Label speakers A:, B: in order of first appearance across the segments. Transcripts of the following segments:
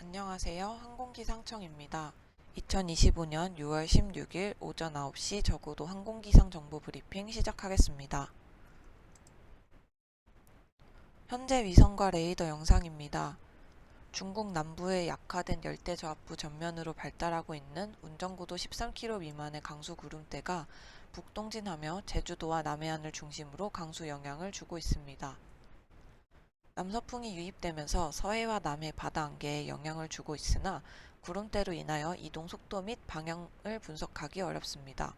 A: 안녕하세요. 항공기 상청입니다. 2025년 6월 16일 오전 9시 저고도 항공기상 정보 브리핑 시작하겠습니다. 현재 위성과 레이더 영상입니다. 중국 남부의 약화된 열대저압부 전면으로 발달하고 있는 운전고도 13km 미만의 강수 구름대가 북동진하며 제주도와 남해안을 중심으로 강수 영향을 주고 있습니다. 남서풍이 유입되면서 서해와 남해 바다 안개에 영향을 주고 있으나 구름대로 인하여 이동 속도 및 방향을 분석하기 어렵습니다.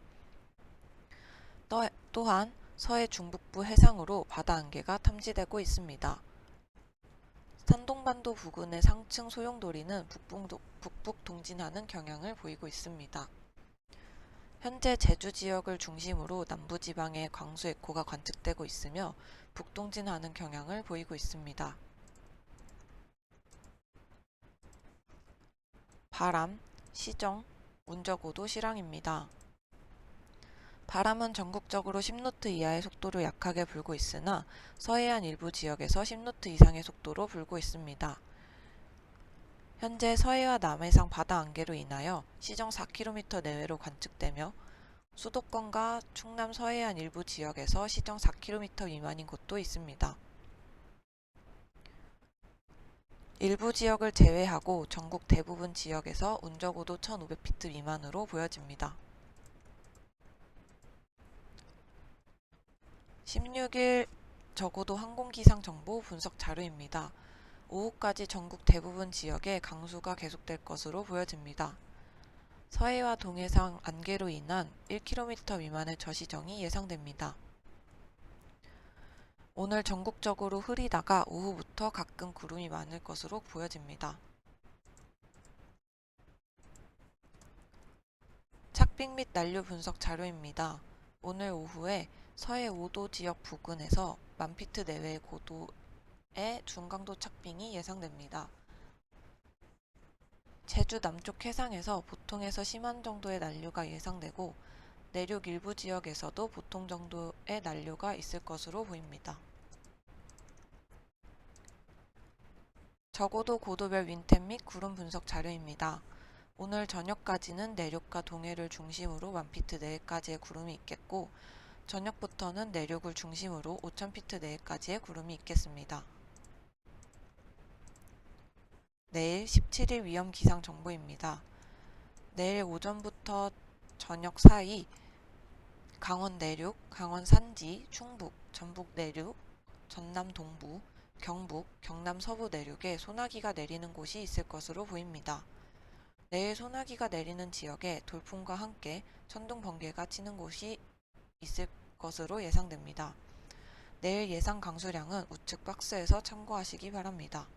A: 또- 또한 서해 중북부 해상으로 바다 안개가 탐지되고 있습니다. 산동반도 부근의 상층 소용돌이는 북북, 북북 동진하는 경향을 보이고 있습니다. 현재 제주 지역을 중심으로 남부지방에 광수 에코가 관측되고 있으며 북동진하는 경향을 보이고 있습니다. 바람, 시정, 운저고도 실황입니다. 바람은 전국적으로 10노트 이하의 속도로 약하게 불고 있으나 서해안 일부 지역에서 10노트 이상의 속도로 불고 있습니다. 현재 서해와 남해상 바다 안개로 인하여 시정 4km 내외로 관측되며 수도권과 충남 서해안 일부 지역에서 시정 4km 미만인 곳도 있습니다. 일부 지역을 제외하고 전국 대부분 지역에서 운저고도 1500피트 미만으로 보여집니다. 16일 저고도 항공기상 정보 분석 자료입니다. 오후까지 전국 대부분 지역에 강수가 계속될 것으로 보여집니다. 서해와 동해상 안개로 인한 1km 미만의 저시정이 예상됩니다. 오늘 전국적으로 흐리다가 오후부터 가끔 구름이 많을 것으로 보여집니다. 착빙 및 난류 분석 자료입니다. 오늘 오후에 서해 5도 지역 부근에서 만피트 내외의 고도 의 중강도 착빙이 예상됩니다. 제주 남쪽 해상에서 보통에서 심한 정도의 난류가 예상되고 내륙 일부 지역에서도 보통 정도의 난류가 있을 것으로 보입니다. 적어도 고도별 윈템 및 구름 분석 자료입니다. 오늘 저녁까지는 내륙과 동해를 중심으로 만피트 내외까지의 구름이 있겠고 저녁부터는 내륙을 중심으로 5000피트 내외까지의 구름이 있겠습니다. 내일 17일 위험 기상 정보입니다. 내일 오전부터 저녁 사이 강원 내륙, 강원 산지, 충북, 전북 내륙, 전남 동부, 경북, 경남 서부 내륙에 소나기가 내리는 곳이 있을 것으로 보입니다. 내일 소나기가 내리는 지역에 돌풍과 함께 천둥 번개가 치는 곳이 있을 것으로 예상됩니다. 내일 예상 강수량은 우측 박스에서 참고하시기 바랍니다.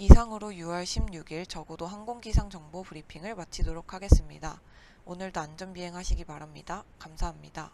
A: 이상으로 6월 16일 저고도 항공기상 정보 브리핑을 마치도록 하겠습니다. 오늘도 안전비행하시기 바랍니다. 감사합니다.